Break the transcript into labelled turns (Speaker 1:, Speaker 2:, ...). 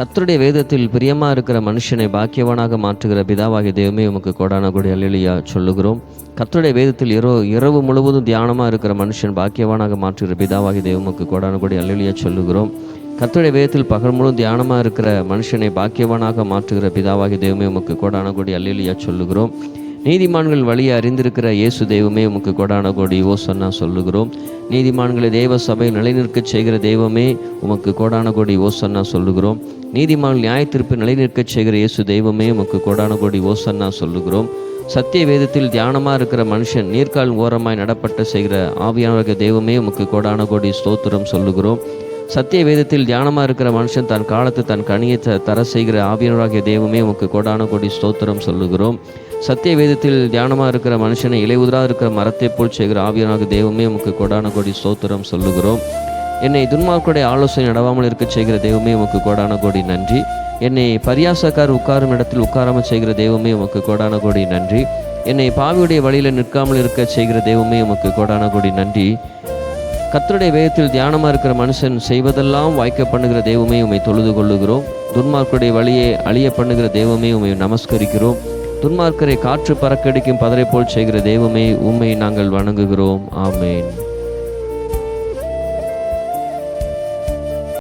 Speaker 1: கத்தருடைய வேதத்தில் பிரியமாக இருக்கிற மனுஷனை பாக்கியவானாக மாற்றுகிற பிதாவாகிய தெய்வமே உமக்கு கோடான கொடி அல்லேலியா சொல்லுகிறோம். கத்தருடைய வேதத்தில் இரவு இரவு முழுவதும் தியானமாக இருக்கிற மனுஷன் பாக்கியவானாக மாற்றுகிற பிதாவாகிய தெய்வம் கோடான கொடி அல்லேலியா சொல்லுகிறோம். கத்துடைய வேதத்தில் பகல் முழுவதும் தியானமாக இருக்கிற மனுஷனை பாக்கியவானாக மாற்றுகிற பிதாவாகிய தெய்வமே உமக்கு கோடான கொடி அல்லேலியா சொல்லுகிறோம். நீதிமான்கள் வழியை அறிந்திருக்கிற இயேசு தெய்வமே உமக்கு கொடான கோடி ஓ சொல்லுகிறோம். நீதிமான்களை தேவ சபை நிலைநிற்க செய்கிற தெய்வமே உமக்கு கோடான கோடி ஓ சொல்லுகிறோம். நீதிமான்கள் நியாயத்திற்பு நிலைநிற்க செய்கிற இயேசு தெய்வமே உமக்கு கோடான கோடி ஓ சொல்லுகிறோம். சத்திய வேதத்தில் தியானமாக இருக்கிற மனுஷன் நீர்கால் ஓரமாய் நடப்பட்ட செய்கிற ஆவியான தெய்வமே உமக்கு கோடான கோடி ஸ்தோத்திரம் சொல்லுகிறோம். சத்திய வேதத்தில் தியானமாக இருக்கிற மனுஷன் தன் காலத்து தன் கனியை த- தர செய்கிற ஆவியனராகிய தெய்வமே உமக்கு கோடான கோடி ஸ்தோத்திரம் சொல்லுகிறோம். சத்திய வேதத்தில் தியானமாக இருக்கிற மனுஷனை இலையுதிராக இருக்கிற மரத்தை போல் செய்கிற ஆவியனாக தெய்வமே உமக்கு கோடான கோடி ஸ்தோத்திரம் சொல்லுகிறோம். என்னை துன்மார்க்குடைய ஆலோசனை நடவாமல் இருக்க செய்கிற தெய்வமே உமக்கு கோடான கோடி நன்றி. என்னை பரியாசக்கார் உட்காரும் இடத்தில் உட்காராமல் செய்கிற தெய்வமே உமக்கு கோடான கோடி நன்றி. என்னை பாவியுடைய வழியில் நிற்காமல் இருக்க செய்கிற தெய்வமே உமக்கு கோடான கோடி நன்றி. கத்தருடைய வேதத்தில் தியானமாக இருக்கிற மனுஷன் செய்வதெல்லாம் வாய்க்க பண்ணுகிற தெய்வமே உம்மை தொழுது கொள்ளுகிறோம். துன்மார்க்குடைய வழியை அழிய பண்ணுகிற தெய்வமே உம்மை நமஸ்கரிக்கிறோம். துன்மார்க்கரை காற்று பறக்கடிக்கும் பதரை போல் செய்கிற தெய்வமே உண்மை நாங்கள் வணங்குகிறோம். ஆமேன்.